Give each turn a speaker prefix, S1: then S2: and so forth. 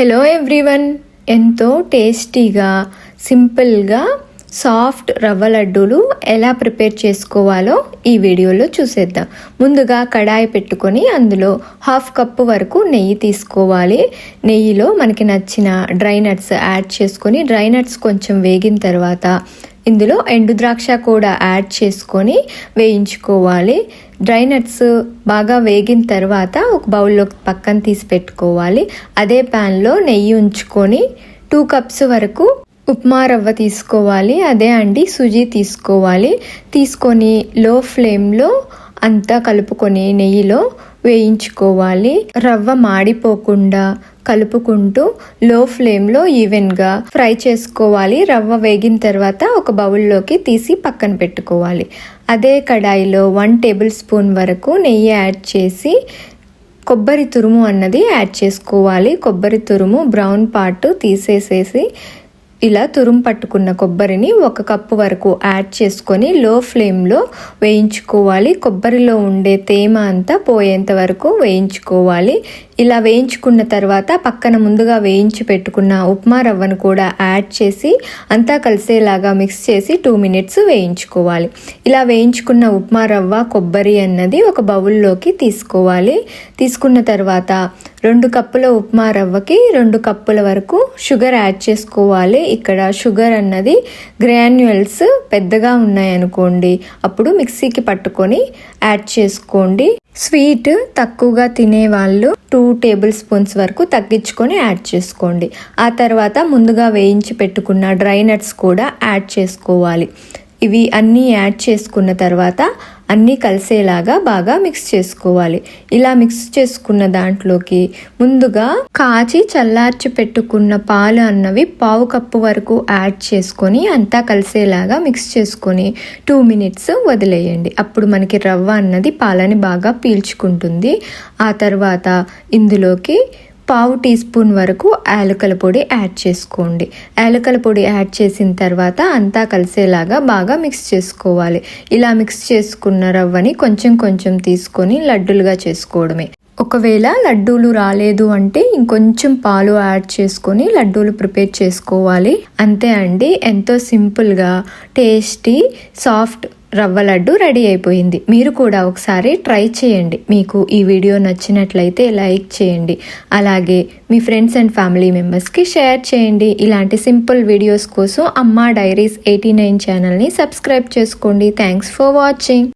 S1: Hello everyone ఎంతో టేస్టీగా సింపుల్గా సాఫ్ట్ రవ్వ లడ్డూలు ఎలా ప్రిపేర్ చేసుకోవాలో ఈ వీడియోలో చూసేద్దాం. ముందుగా కడాయి పెట్టుకొని అందులో హాఫ్ కప్పు వరకు నెయ్యి తీసుకోవాలి. నెయ్యిలో మనకి నచ్చిన డ్రై నట్స్ యాడ్ చేసుకొని డ్రై నట్స్ కొంచెం వేగిన తర్వాత ఇందులో ఎండు ద్రాక్ష కూడా యాడ్ చేసుకొని వేయించుకోవాలి. డ్రై నట్స్ బాగా వేగిన తర్వాత ఒక బౌల్లో పక్కన తీసి పెట్టుకోవాలి. అదే ప్యాన్లో నెయ్యి ఉంచుకొని టూ కప్స్ వరకు ఉప్మా రవ్వ తీసుకోవాలి. అదే అండి సుజీ తీసుకోవాలి. తీసుకొని లో ఫ్లేమ్లో అంతా కలుపుకొని నెయ్యిలో వేయించుకోవాలి. రవ్వ మాడిపోకుండా కలుపుకుంటూ లో ఫ్లేమ్లో ఈవెన్గా ఫ్రై చేసుకోవాలి. రవ్వ వేగిన తర్వాత ఒక బౌల్లోకి తీసి పక్కన పెట్టుకోవాలి. అదే కడాయిలో వన్ టేబుల్ స్పూన్ వరకు నెయ్యి యాడ్ చేసి కొబ్బరి తురుము అన్నది యాడ్ చేసుకోవాలి. కొబ్బరి తురుము బ్రౌన్ పార్ట్ తీసేసేసి ఇలా తురుం పట్టుకున్న కొబ్బరిని ఒక కప్పు వరకు యాడ్ చేసుకొని లో ఫ్లేమ్లో వేయించుకోవాలి. కొబ్బరిలో ఉండే తేమ అంతా పోయేంత వరకు వేయించుకోవాలి. ఇలా వేయించుకున్న తర్వాత పక్కన ముందుగా వేయించి పెట్టుకున్న ఉప్మా రవ్వను కూడా యాడ్ చేసి అంతా కలిసేలాగా మిక్స్ చేసి టూ మినిట్స్ వేయించుకోవాలి. ఇలా వేయించుకున్న ఉప్మా రవ్వ కొబ్బరి అన్నది ఒక బౌల్లోకి తీసుకోవాలి. తీసుకున్న తర్వాత రెండు కప్పుల ఉప్మా రవ్వకి రెండు కప్పుల వరకు షుగర్ యాడ్ చేసుకోవాలి. ఇక్కడ షుగర్ అన్నది గ్రాన్యువల్స్ పెద్దగా ఉన్నాయనుకోండి అప్పుడు మిక్సీకి పట్టుకొని యాడ్ చేసుకోండి. స్వీట్ తక్కువగా తినే వాళ్ళు టూ టేబుల్ స్పూన్స్ వరకు తగ్గించుకొని యాడ్ చేసుకోండి. ఆ తర్వాత ముందుగా వేయించి పెట్టుకున్న డ్రై నట్స్ కూడా యాడ్ చేసుకోవాలి. ఇవి అన్నీ యాడ్ చేసుకున్న తర్వాత అన్నీ కలిసేలాగా బాగా మిక్స్ చేసుకోవాలి. ఇలా మిక్స్ చేసుకున్న దాంట్లోకి ముందుగా కాచి చల్లార్చి పెట్టుకున్న పాలు అన్నవి పావు కప్పు వరకు యాడ్ చేసుకొని అంతా కలిసేలాగా మిక్స్ చేసుకొని టూ మినిట్స్ వదిలేయండి. అప్పుడు మనకి రవ్వ అన్నది పాలని బాగా పీల్చుకుంటుంది. ఆ తర్వాత ఇందులోకి పావు టీ స్పూన్ వరకు యాలకల పొడి యాడ్ చేసుకోండి. యాలకల పొడి యాడ్ చేసిన తర్వాత అంతా కలిసేలాగా బాగా మిక్స్ చేసుకోవాలి. ఇలా మిక్స్ చేసుకున్న రవ్వని కొంచెం కొంచెం తీసుకొని లడ్డూలుగా చేసుకోవడమే. ఒకవేళ లడ్డూలు రాలేదు అంటే ఇంకొంచెం పాలు యాడ్ చేసుకొని లడ్డూలు ప్రిపేర్ చేసుకోవాలి. అంతే అండి. ఎంతో సింపుల్గా టేస్టీ సాఫ్ట్ రవ్వ లడ్డు రెడీ అయిపోయింది. మీరు కూడా ఒకసారి ట్రై చేయండి. మీకు ఈ వీడియో నచ్చినట్లయితే లైక్ చేయండి. అలాగే మీ ఫ్రెండ్స్ అండ్ ఫ్యామిలీ మెంబర్స్కి షేర్ చేయండి. ఇలాంటి సింపుల్ వీడియోస్ కోసం అమ్మా డైరీస్ ఎయిటీ నైన్ ఛానల్ని సబ్స్క్రైబ్ చేసుకోండి. Thanks for watching.